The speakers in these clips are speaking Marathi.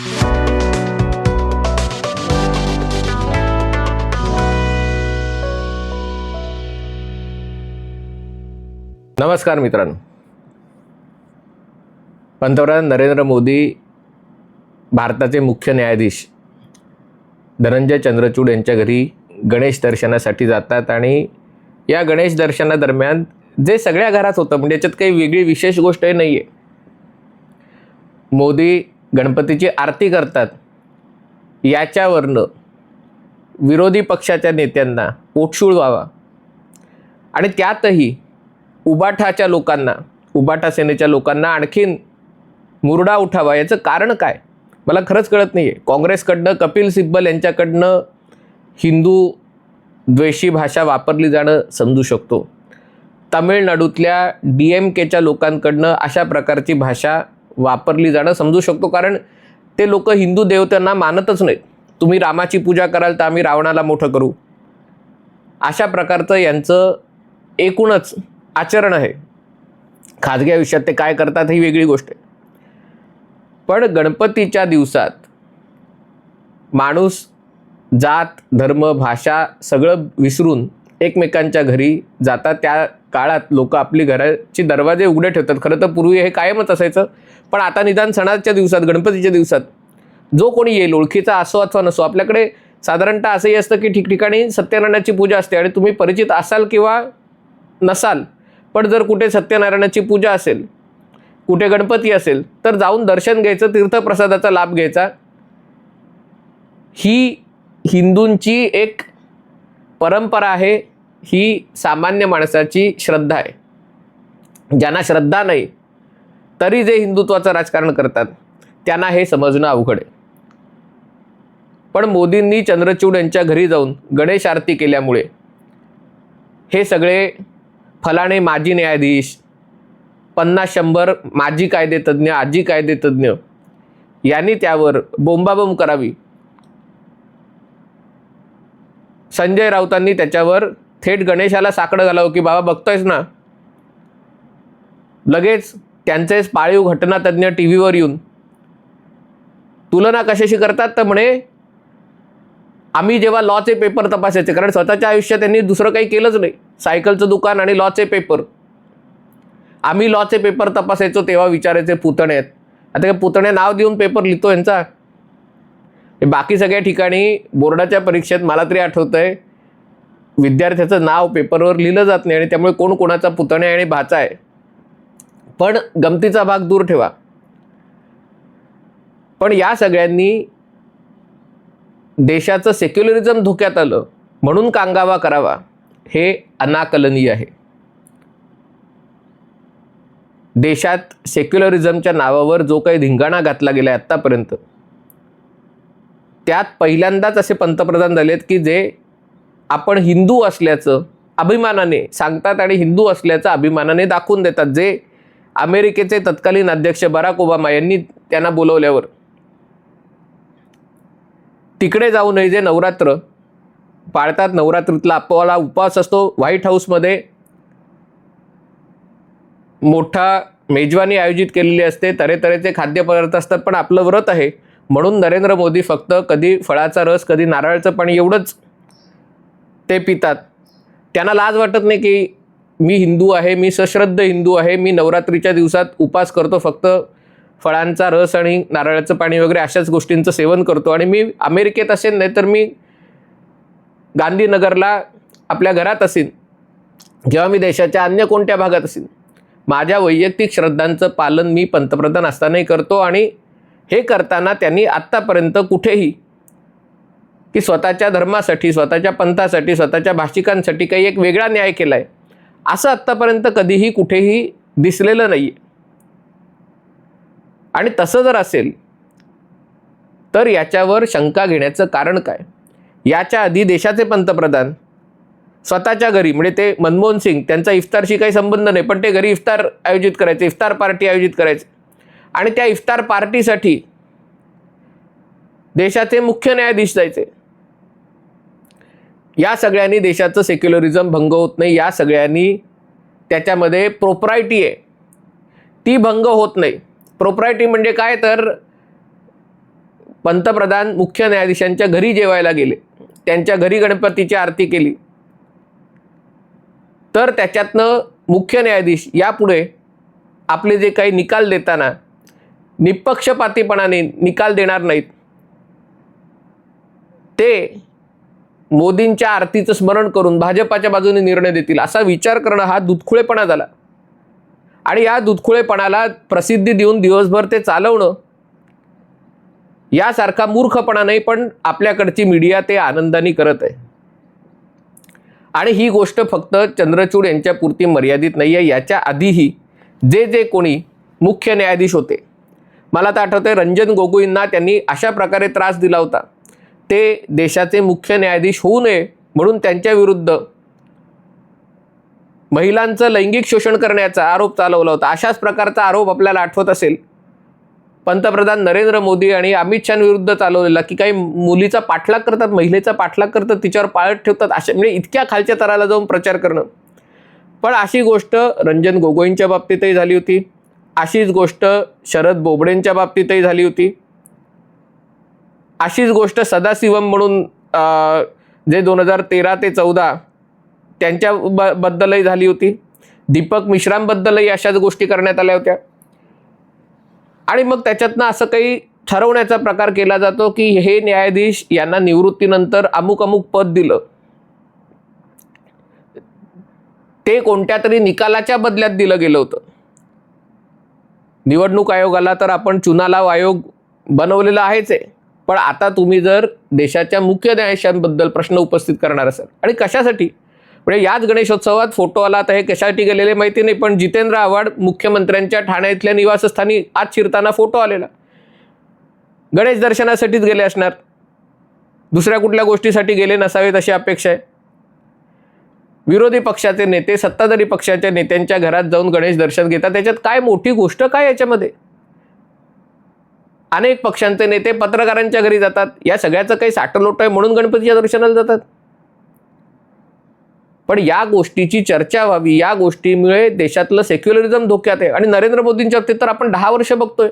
नमस्कार मित्रांनो. पंतप्रधान नरेंद्र मोदी भारताचे मुख्य न्यायाधीश धनंजय चंद्रचूड यांच्या घरी गणेश दर्शनासाठी जातात आणि या गणेश दर्शनादरम्यान जे सगळ्या घरात होतं म्हणजे याच्यात काही वेगळी विशेष गोष्ट नाही आहे मोदी गणपतीची आरती करतात. याच्यावरनं विरोधी पक्षाच्या नेत्यांना पोटशूळ व्हावा. आणि त्यातही उबाठाच्या लोकांना उबाठा सेनेच्या लोकांना आणखीन मुरडा उठावा याचं कारण काय? मला खरंच कळत नाही आहे काँग्रेसकडनं कपिल सिब्बल यांच्याकडनं हिंदू द्वेषी भाषा वापरली जाणं समजू शकतो. तामिळनाडूतल्या डी एम केच्या लोकांकडनं अशा प्रकारची भाषा वापरली जाणं समजू शकतो कारण ते लोक हिंदू देवतांना मानतच नाहीत. तुम्ही रामाची पूजा कराल तर आम्ही रावणाला मोठं करू. अशा प्रकारचं यांचं एकूणच आचरण आहे. खाजगी आयुष्यात ते काय करतात ही वेगळी गोष्ट आहे. पण गणपतीच्या दिवसात माणूस जात धर्म भाषा सगळं विसरून एकमेकांच्या घरी जातात. त्या काळात लोक आपली घराचे दरवाजे उघडे ठेवतात. खरं तर पूर्वी हे कायमच असायचं. पण आता निदान सणाच्या दिवसात गणपतीच्या दिवसात जो कोणी येईल ओळखीचा असो अथवा नसो आपल्याकडे साधारणतः असंही असतं की ठिकठिकाणी सत्यनारायणाची पूजा असते आणि तुम्ही परिचित असाल किंवा नसाल पण जर कुठे सत्यनारायणाची पूजा असेल कुठे गणपती असेल तर जाऊन दर्शन घ्यायचं तीर्थप्रसादाचा लाभ घ्यायचा. ही हिंदूंची एक परंपरा आहे. ही सामान्य माणसाची श्रद्धा आहे. ज्यांना श्रद्धा नाही तरी जे हिंदुत्वाचं राजकारण करतात त्यांना हे समजणं अवघड आहे. पण मोदींनी चंद्रचूड यांच्या घरी जाऊन गणेश आरती केल्यामुळे हे सगळे फलाणे माजी न्यायाधीश पन्नास शंभर माजी कायदेतज्ञ आजी कायदेतज्ञ यांनी त्यावर बोंबाबोंब करावी. संजय राऊतांनी त्याच्यावर थेट गणेशाला साकडं घालावं की बाबा बघतोयस ना? लगेच त्यांचेच पाळीव घटनातज्ञ टी व्हीवर येऊन तुलना कशाशी करतात तर म्हणे आम्ही जेव्हा लॉचे पेपर तपासायचे कारण स्वतःच्या आयुष्यात त्यांनी दुसरं काही केलंच नाही. सायकलचं दुकान आणि लॉचे पेपर. आम्ही लॉचे पेपर तपासायचो तेव्हा विचारायचे पुतणे आहेत. आता काय पुतणे नाव देऊन पेपर लिहितो यांचा. बाकी सगळ्या ठिकाणी बोर्डाच्या परीक्षेत मला तरी आठवतं आहे विद्यार्थ्याचं नाव पेपरवर लिहिलं जात नाही आणि त्यामुळे कोण कोणाचा पुतणे आणि भाचा आहे. पण गमतीचा भाग दूर ठेवा. पण या सगळ्यांनी देशाचं सेक्युलरिझम धोक्यात आलं म्हणून कांगावा करावा हे अनाकलनीय आहे. देशात सेक्युलरिझमच्या नावावर जो काही धिंगाणा घातला गेला आहे आत्तापर्यंत त्यात पहिल्यांदाच असे पंतप्रधान झालेत की जे आपण हिंदू असल्याचं अभिमानाने सांगतात आणि हिंदू असल्याचं अभिमानाने दाखवून देतात. जे अमेरिकेचे तत्कालीन अध्यक्ष बराक ओबामा यांनी त्यांना बोलवल्यावर तिकडे जाऊ नये जे नवरात्र. पाळतात नवरात्रीतला आपला उपवास असतो. व्हाईट हाऊसमध्ये मोठा मेजवानी आयोजित केलेली असते. तऱ्हेतऱ्हेचे खाद्यपदार्थ असतात पण आपलं व्रत आहे. म्हणून नरेंद्र मोदी फक्त कधी फळाचा रस कधी नारळाचं पाणी एवढंच ते पितात. त्यांना लाज वाटत नाही की मी हिंदू आहे मी सश्रद्ध हिंदू आहे मी नवरात्रीच्या दिवसात उपास करतो फक्त फळांचा रस आणि नारळाचं पाणी वगैरे अशाच गोष्टींचं सेवन करतो. आणि मी अमेरिकेत असेन नाही तर मी गांधीनगरला आपल्या घरात असेन जेव्हा मी देशाच्या अन्य कोणत्या भागात असेन. माझ्या वैयक्तिक श्रद्धांचं पालन मी पंतप्रधान असतानाही करतो आणि हे करताना त्यांनी आत्तापर्यंत कुठेही की स्वतःच्या धर्मासाठी स्वतःच्या पंथासाठी स्वतःच्या भाषिकांसाठी काही एक वेगळा न्याय केला आहे असं आत्तापर्यंत कधीही कुठेही दिसलेलं नाही आहे आणि तसं जर असेल तर याच्यावर शंका घेण्याचं कारण काय? याच्या आधी देशाचे पंतप्रधान स्वतःच्या घरी म्हणजे ते मनमोहन सिंग त्यांचा इफ्तारशी काही संबंध नाही पण ते घरी इफ्तार आयोजित करायचे इफ्तार पार्टी आयोजित करायचे. आणि त्या इफ्तार पार्टीसाठी देशाचे मुख्य न्यायाधीश जायचे. या सगळ्यांनी देशाचं सेक्युलरिझम भंग होत नाही या सगळ्यांनी त्याच्यामध्ये प्रोप्रायटी आहे. ती भंग होत नाही. प्रोप्रायटी म्हणजे काय? तर पंतप्रधान मुख्य न्यायाधीशांच्या घरी जेवायला गेले. त्यांच्या घरी गणपतीची आरती केली. तर त्याच्यातनं मुख्य न्यायाधीश यापुढे आपले जे काही निकाल देताना निपक्षपातीपणाने निकाल देणार नाहीत. ते मोदींच्या आरतीचं स्मरण करून भाजपाच्या बाजूने निर्णय देतील असा विचार करणं हा दुधखुळेपणा झाला. आणि या दुधखुळेपणाला प्रसिद्धी देऊन दिवसभर ते चालवणं यासारखा मूर्खपणा नाही पण आपल्याकडची मीडिया ते आनंदाने करत आहे. आणि ही गोष्ट फक्त चंद्रचूड यांच्यापुरती मर्यादित नाही आहे. याच्या आधीही जे जे कोणी मुख्य न्यायाधीश होते मला तर आठवतंय रंजन गोगोईंना त्यांनी अशा प्रकारे त्रास दिला होता. ते देशाचे मुख्य न्यायाधीश होऊ नये म्हणून त्यांच्या विरुद्ध महिलांचं लैंगिक शोषण करण्याचा आरोप चालवला होता. अशाच प्रकारचा आरोप आपल्याला आठवत असेल. पंतप्रधान नरेंद्र मोदी आणि अमित शहाविरुद्ध चालवलेला की काही मुलीचा पाठलाग करतात महिलेचा पाठलाग करतात तिच्यावर पाळत ठेवतात अशा म्हणजे इतक्या खालच्या तराला जाऊन प्रचार करणं. पण अशी गोष्ट रंजन गोगोईंच्या बाबतीतही झाली होती. अशीच गोष्ट शरद बोबडेंच्या बाबतीतही झाली होती. अशीच गोष्ट सदाशिवम म्हणून जे दोन हजार तेरा ते चौदा त्यांच्या ब बद्दलही झाली होती. दीपक मिश्रांबद्दलही अशाच गोष्टी करण्यात आल्या होत्या. आणि मग त्याच्यातनं असं काही ठरवण्याचा प्रकार केला जातो की हे न्यायाधीश यांना निवृत्तीनंतर अमुक अमुक पद दिलं. ते कोणत्या तरी निकालाच्या बदल्यात दिलं गेलं होतं. निवडणूक आयोगाला तर आपण चुनालाव आयोग बनवलेला आहेच आहे. पण आता तुम्ही जर देशाच्या मुख्य न्यायाधीशांबद्दल प्रश्न उपस्थित करणार असाल आणि कशासाठी? म्हणजे याच गणेशोत्सवात फोटो आला तर हे कशासाठी गेलेले माहिती नाही पण जितेंद्र आव्हाड मुख्यमंत्र्यांच्या ठाण्यातल्या निवासस्थानी आज शिरताना फोटो आलेला. गणेश दर्शनासाठीच गेले असणार. दुसऱ्या कुठल्या गोष्टीसाठी गेले नसावेत अशी अपेक्षा आहे. विरोधी पक्षाचे नेते सत्ताधारी पक्षाच्या नेत्यांच्या घरात जाऊन गणेश दर्शन घेतात. त्याच्यात काय मोठी गोष्ट काय याच्यामध्ये? अनेक पक्षांचे नेते पत्रकारांच्या घरी जातात. या सगळ्याचं काही साठलोट आहे म्हणून गणपतीच्या दर्शनाला जातात. पण या गोष्टीची चर्चा व्हावी या गोष्टीमुळे देशातलं सेक्युलरिझम धोक्यात आहे. आणि नरेंद्र मोदींच्या बाबतीत तर आपण दहा वर्ष बघतोय.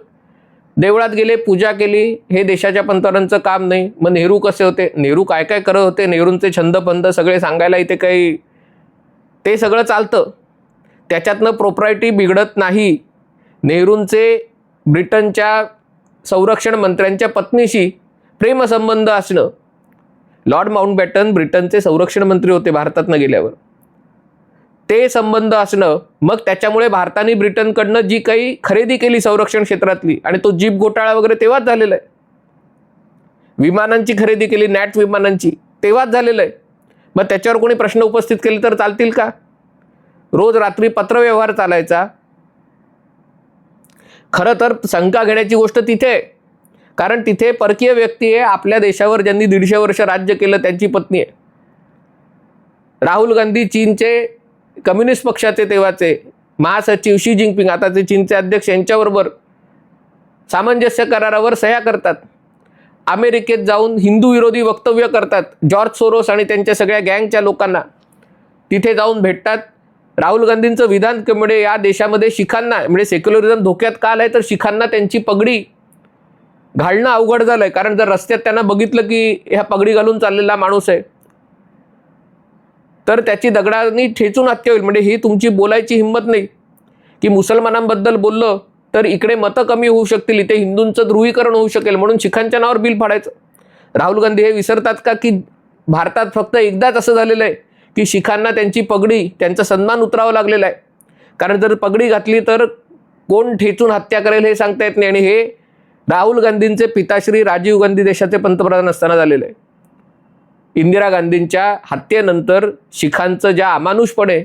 देवळात गेले पूजा केली हे देशाच्या पंतप्रधानांचं काम नाही. मग नेहरू कसे होते? नेहरू काय काय करत होते? नेहरूंचे छंदपंद सगळे सांगायला इथे काही ते सगळं चालतं. त्याच्यातनं प्रोप्रायटी बिघडत नाही. नेहरूंचे ब्रिटनच्या संरक्षण मंत्र्यांच्या पत्नीशी प्रेमसंबंध असणं. लॉर्ड माउंटबॅटन ब्रिटनचे संरक्षण मंत्री होते भारतातनं गेल्यावर. ते संबंध असणं मग त्याच्यामुळे भारताने ब्रिटनकडनं जी काही खरेदी केली संरक्षण क्षेत्रातली आणि तो जीप घोटाळा वगैरे तेव्हाच झालेला आहे. विमानांची खरेदी केली नॅट विमानांची तेव्हाच झालेलं आहे. मग त्याच्यावर कोणी प्रश्न उपस्थित केले तर चालतील का? रोज रात्री पत्रव्यवहार चालायचा खरं तर शंका घेण्याची गोष्ट तिथे आहे. कारण तिथे परकीय व्यक्ती आहे आपल्या देशावर ज्यांनी दीडशे वर्ष राज्य केलं त्यांची पत्नी आहे. राहुल गांधी चीनचे कम्युनिस्ट पक्षाचे तेव्हाचे महासचिव शी जिनपिंग आताचे चीनचे अध्यक्ष यांच्याबरोबर सामंजस्य करारावर सह्या करतात. अमेरिकेत जाऊन हिंदू विरोधी वक्तव्य करतात जॉर्ज सोरोस आणि त्यांच्या सगळ्या गँगच्या लोकांना. तिथे जाऊन भेटतात. राहुल गांधींचं विधान म्हणजे या देशामध्ये शिखांना म्हणजे सेक्युलरिझम धोक्यात का आलाय? तर शिखांना त्यांची पगडी घालणं अवघड झालंय. कारण जर रस्त्यात त्यांना बघितलं की ह्या पगडी घालून चाललेला माणूस आहे तर त्याची दगडांनी ठेचून हत्या होईल. म्हणजे ही तुमची बोलायची हिंमत नाही. की मुसलमानांबद्दल बोललं तर इकडे मतं कमी होऊ शकतील इथे हिंदूंचं ध्रुवीकरण होऊ शकेल म्हणून शिखांच्या नावावर बिल फाडायचं. राहुल गांधी हे विसरतात का? की भारतात फक्त एकदाच असं झालेलं आहे. की शिखांना त्यांची पगडी त्यांचा सन्मान उतरावा लागलेला आहे. कारण जर पगडी घातली तर कोण ठेचून हत्या करेल हे सांगता येत नाही. आणि हे राहुल गांधींचे पिताश्री राजीव गांधी देशाचे पंतप्रधान असताना झालेलं आहे. इंदिरा गांधींच्या हत्येनंतर शिखांचं ज्या अमानुषपणे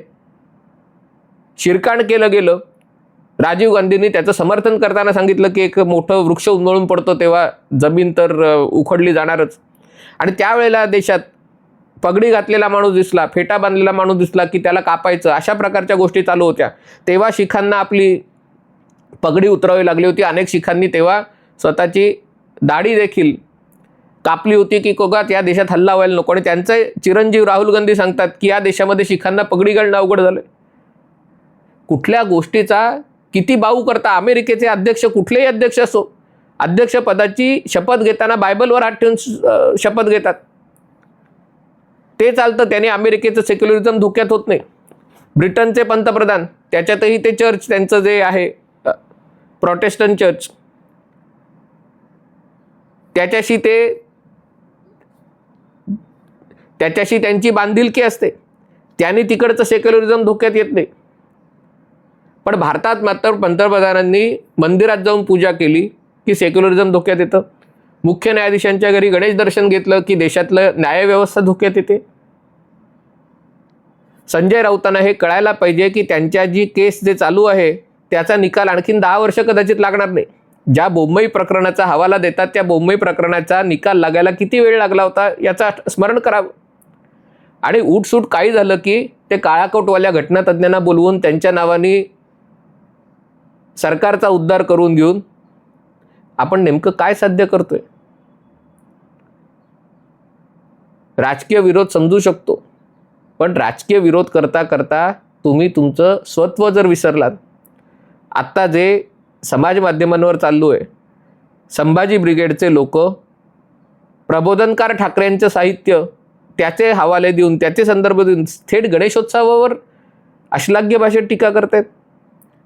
शिरकाण केलं गेलं राजीव गांधींनी त्याचं समर्थन करताना सांगितलं की एक मोठं वृक्ष उन्मळून पडतो तेव्हा जमीन तर उखडली जाणारच. आणि त्यावेळेला देशात पगडी घातलेला माणूस दिसला फेटा बांधलेला माणूस दिसला की त्याला कापायचं. अशा प्रकारच्या गोष्टी चालू होत्या. तेव्हा शिखांना आपली पगडी उतरावी लागली होती. अनेक शिखांनी तेव्हा स्वतःची दाढी देखील कापली होती की कोगात या देशात हल्ला व्हायला नको. आणि त्यांचे चिरंजीव राहुल गांधी सांगतात की या देशामध्ये शिखांना पगडी घालणं अवघड झालं कुठल्या गोष्टीचा किती बाऊ करता अमेरिकेचे अध्यक्ष कुठलेही अध्यक्ष असो अध्यक्षपदाची शपथ घेताना बायबलवर हात ठेवून शपथ घेतात. ते चालतं त्याने अमेरिकेचं सेक्युलरिझम धोक्यात होत नाही. ब्रिटनचे पंतप्रधान त्याच्यातही ते चर्च त्यांचं जे आहे प्रोटेस्टंट चर्च त्याच्याशी ते त्याच्याशी त्यांची बांधिलकी असते. त्याने तिकडचं सेक्युलरिझम धोक्यात येत नाही. पण भारतात मात्र पंतप्रधानांनी मंदिरात जाऊन पूजा केली की सेक्युलरिझम धोक्यात येतं. मुख्य न्यायाधीशांच्या घरी गणेश दर्शन घेतलं की देशातलं न्यायव्यवस्था धोक्यात येते. संजय राऊतांना हे कळायला पाहिजे की त्यांच्या जी केस जे चालू आहे त्याचा निकाल आणखीन दहा वर्ष कदाचित लागणार नाही. ज्या बोंबई प्रकरणाचा हवाला देतात त्या बोंबई प्रकरणाचा निकाल लागायला किती वेळ लागला होता याचा स्मरण करावं. आणि उठसूट काही झालं की ते काळाकोटवाल्या घटनातज्ञांना बोलवून त्यांच्या नावाने सरकारचा उद्धार करून घेऊन आपण नेमकं काय साध्य करतोय? राजकीय विरोध समजू शकतो. पण राजकीय विरोध करता करता तुम्ही तुमचं स्वत्व जर विसरलात आत्ता जे समाज माध्यमांवर चाललो आहे संभाजी ब्रिगेडचे लोक प्रबोधनकार ठाकरेंचं साहित्य त्याचे हवाले देऊन त्याचे संदर्भ देऊन थेट गणेशोत्सवावर अश्लाघ्य भाषेत टीका करतायत.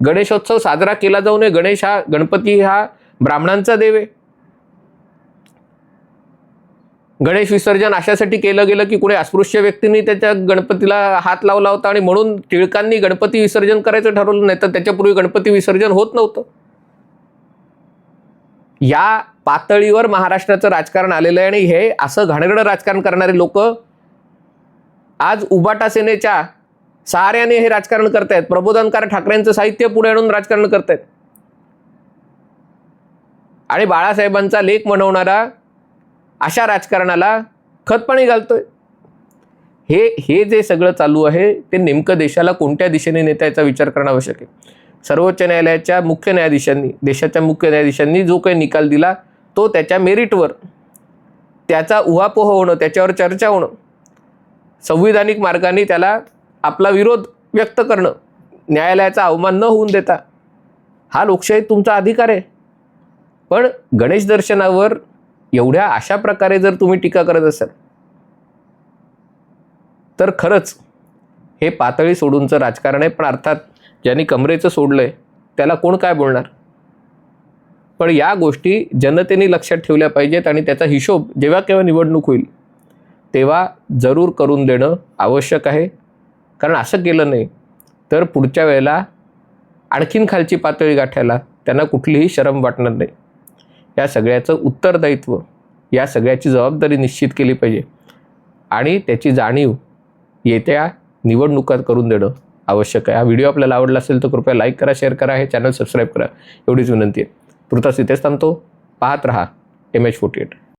गणेशोत्सव साजरा केला जाऊ नये गणेश हा गणपती हा ब्राह्मणांचा देव आहे. गणेश विसर्जन अशासाठी केलं गेलं की कुणी अस्पृश्य व्यक्तींनी त्याच्या गणपतीला हात लावला होता आणि म्हणून टिळकांनी गणपती विसर्जन करायचं ठरवलं नाही तर त्याच्यापूर्वी गणपती विसर्जन होत नव्हतं. या पातळीवर महाराष्ट्राचं राजकारण आलेलं आहे आणि हे असं घाणगडं राजकारण करणारे लोक आज उबाटा सेनेच्या सहाऱ्याने हे राजकारण करतायत. प्रबोधनकार ठाकरेंचं साहित्य पुढे आणून राजकारण करतायत. आणि बाळासाहेबांचा लेख म्हणवणारा अशा राजकारणाला खतपाणी घालतोय. हे हे जे सगळं चालू आहे ते नेमकं देशाला कोणत्या दिशेने नेता याचा विचार करणं आवश्यक आहे. सर्वोच्च न्यायालयाच्या मुख्य न्यायाधीशांनी देशाच्या मुख्य न्यायाधीशांनी जो काही निकाल दिला तो त्याच्या मेरिटवर त्याचा उहापोह होणं त्याच्यावर चर्चा होणं संविधानिक मार्गाने त्याला आपला विरोध व्यक्त करणं न्यायालयाचा अवमान न होऊन देता हा लोकशाही तुमचा अधिकार आहे. पण गणेश दर्शनावर एवढ्या अशा प्रकारे जर तुम्ही टीका करत असाल तर खरंच हे पातळी सोडूनचं राजकारण आहे. पण अर्थात ज्यांनी कमरेचं सोडलं आहे त्याला कोण काय बोलणार? पण या गोष्टी जनतेने लक्षात ठेवल्या पाहिजेत आणि त्याचा हिशोब जेव्हा केव्हा निवडणूक होईल तेव्हा जरूर करून देणं आवश्यक आहे. कारण असं केलं नाही तर पुढच्या वेळेला आणखीन खालची पातळी गाठायला त्यांना कुठलीही शरम वाटणार नाही. या सगळ्याचं उत्तरदायित्व या सगळ्याची जबाबदारी निश्चित केली पाहिजे. आणि त्याची जाणीव येत्या निवडणुकात करून देणं आवश्यक आहे. हा व्हिडिओ आपल्याला आवडला असेल तर कृपया लाईक करा शेअर करा हे चॅनल सबस्क्राईब करा. एवढीच विनंती आहे. तुर्तास इथेच थांबतो. पाहत रहा. M H forty eight.